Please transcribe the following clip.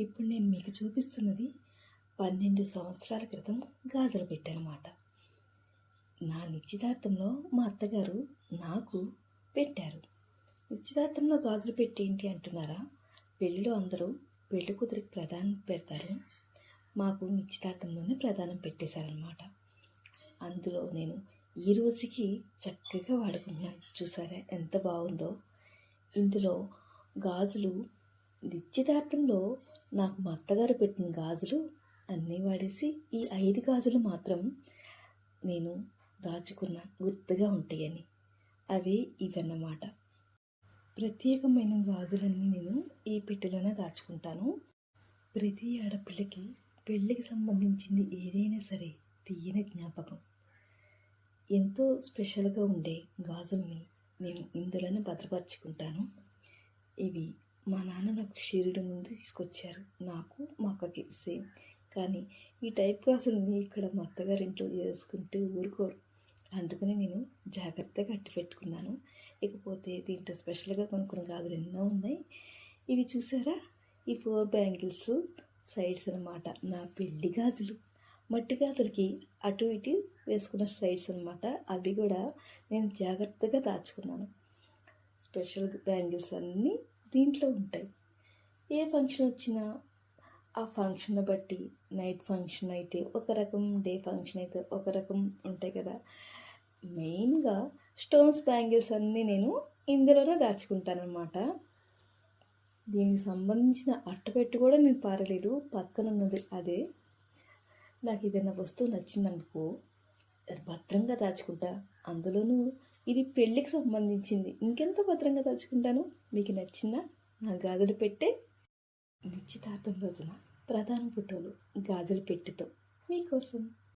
ఇప్పుడు నేను మీకు చూపిస్తున్నది పన్నెండు సంవత్సరాల క్రితం గాజులు పెట్టానమాట. నా నిశ్చితార్థంలో మా అత్తగారు నాకు పెట్టారు. నిశ్చితార్థంలో గాజులు పెట్టి ఏంటి అంటున్నారా? పెళ్ళిలో అందరూ పెళ్ళి కూతురికి ప్రధానం పెడతారు. మాకు నిశ్చితార్థంలోనే ప్రధానం పెట్టేశారనమాట అందులో నేను ఈ రోజుకి చక్కగా వాడుకుంటున్నాను చూసారా ఎంత బాగుందో. ఇందులో గాజులు నిశ్చితార్థంలో నాకు మా అత్తగారు పెట్టిన గాజులు అన్నీ వాడేసి ఈ ఐదు గాజులు మాత్రం నేను దాచుకున్న గుర్తుగా ఉంటాయని. అవి ఇవన్నమాట. ప్రత్యేకమైన గాజులన్నీ నేను ఈ పెట్టెలోనే దాచుకుంటాను. ప్రతి ఆడపిల్లకి పెళ్ళికి సంబంధించింది ఏదైనా సరే తీయని జ్ఞాపకం. ఎంతో స్పెషల్గా ఉండే గాజుల్ని నేను ఇందులోనే భద్రపరుచుకుంటాను. ఇవి మా నాన్న నాకు షిరిడి నుండి తీసుకొచ్చారు. నాకు మా అక్కకి సేమ్. కానీ ఈ టైప్ గాజుల్ని ఇక్కడ మా అత్తగారింట్లో చేసుకుంటే ఊరుకోరు. అందుకని నేను జాగ్రత్తగా అట్టి పెట్టుకున్నాను. ఇకపోతే దీంట్లో స్పెషల్గా కొనుక్కున్న గాజులు ఎన్నో ఉన్నాయి. ఇవి చూసారా? ఈ ఫోర్ బ్యాంగిల్స్ సైడ్స్ అన్నమాట. నా పెళ్ళి గాజులు. మట్టి గాజులకి అటు ఇటు వేసుకున్న సైడ్స్ అన్నమాట. అవి కూడా నేను జాగ్రత్తగా దాచుకున్నాను. స్పెషల్ బ్యాంగిల్స్ అన్నీ దీంట్లో ఉంటాయి. ఏ ఫంక్షన్ వచ్చినా ఆ ఫంక్షన్ బట్టి నైట్ ఫంక్షన్ అయితే ఒక రకం డే ఫంక్షన్ అయితే ఒక రకం ఉంటాయి కదా. మెయిన్గా స్టోన్స్ బ్యాంగిల్స్ అన్నీ నేను ఇందులోనే దాచుకుంటానన్నమాట. దీనికి సంబంధించిన అట్టపెట్టు కూడా నేను పారలేదు పక్కన ఉన్నది అదే. నాకు ఏదైనా వస్తువు నచ్చిందనుకో భద్రంగా దాచుకుంటా. అందులోనూ ఇది పెళ్ళికి సంబంధించింది. ఇంకెంత భద్రంగా దాచుకుంటాను మీకు నచ్చిందా? నా గాజులు పెట్టే నిశ్చితార్థం రోజున ప్రధాన ఫోటోలు గాజులు పెట్టితో మీకోసం.